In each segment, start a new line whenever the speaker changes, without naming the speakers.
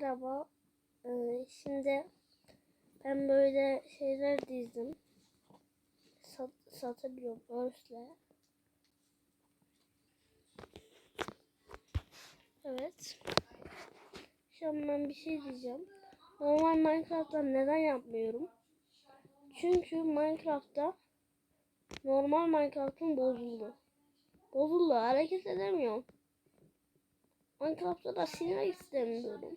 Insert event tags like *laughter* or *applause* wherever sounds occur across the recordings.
Merhaba. Ee, şimdi ben böyle şeyler dizdim. Sat, satabiliyorum örsle. Evet. Şimdi ben bir şey diyeceğim. Normal Minecraft'ta neden yapmıyorum? Çünkü Minecraft'ta normal Minecraft'ın bozuldu. Bozuldu. Hareket edemiyorum. Minecraft'ta da silmek istemiyorum.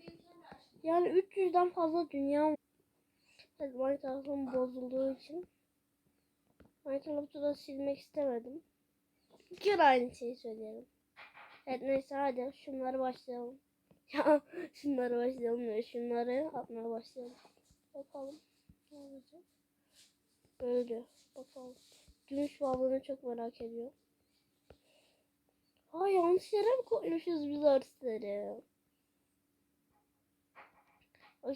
Yani 300'den fazla dünya var. Minecraft'ın bozulduğu için Minecraft'ı da silmek istemedim. Bir kere aynı şeyi söyleyelim. Evet neyse hadi şunları başlayalım. *laughs* Ya şunları başlayalım ya şunları atmaya başlayalım. Bakalım ne olacak. Böyle bakalım. Gümüş balığını çok merak ediyorum. Aa yanlış yere mi koymuşuz biz örtüleri? O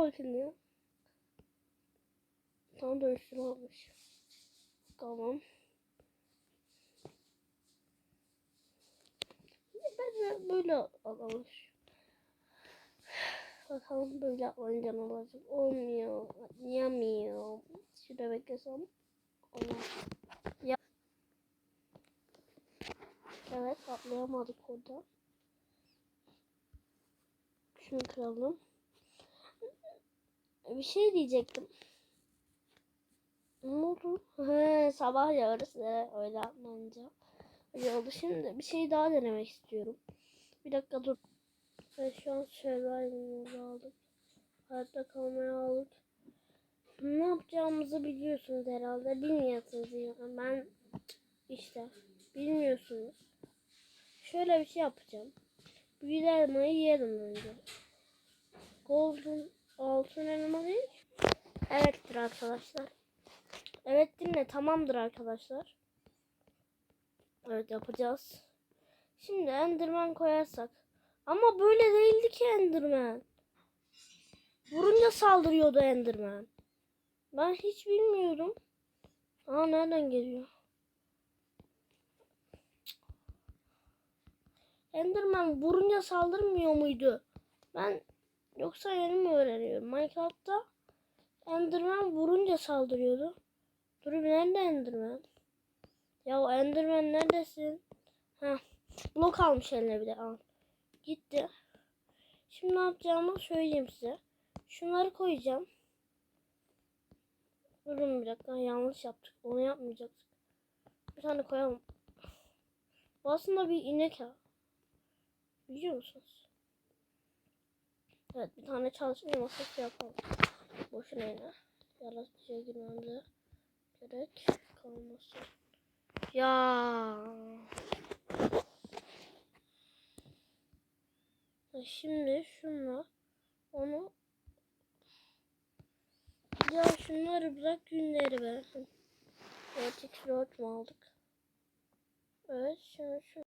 bakın ya. Tam üstüne olmuş. Tamam. Ben de böyle alalım. Bakalım böyle atlayınca ne olacak. Olmuyor. Yiyemiyor. Şurada beklesem. Olmaz. Ya. Evet atlayamadık orada. Şunu kıralım. Bir şey diyecektim. Ne oldu? *laughs* He, sabah ya orası öyle atlanınca. Öyle oldu. Şimdi bir şey daha denemek istiyorum. Bir dakika dur. Ben şu an survival'ımızı aldık. Hayatta kalmaya aldık. Ne yapacağımızı biliyorsunuz herhalde. Bilmiyorsunuz yani. Ben işte bilmiyorsunuz. Şöyle bir şey yapacağım. Büyülü elmayı yerim önce. Golden altın elma arkadaşlar. Evet dinle tamamdır arkadaşlar. Evet yapacağız. Şimdi Enderman koyarsak. Ama böyle değildi ki Enderman. Vurunca saldırıyordu Enderman. Ben hiç bilmiyorum. Aa nereden geliyor? Enderman vurunca saldırmıyor muydu? Ben yoksa yeni mi öğreniyorum? Minecraft'ta Enderman vurunca saldırıyordu. Dur nerede Enderman? Ya Enderman neredesin? Ha, blok almış eline bir de al. Gitti. Şimdi ne yapacağımı söyleyeyim size. Şunları koyacağım. Durun bir dakika yanlış yaptık. Onu yapmayacaktık. Bir tane koyalım. Bu aslında bir inek ha. Biliyor musunuz? Evet bir tane çalışma masası yapalım. Boşuna yine. Yaratıcıya girmemize gerek kalmasın. Ya. Şimdi şunla onu ya şunları bırak günleri. Evet, x mu aldık? Evet, şunu, şunu.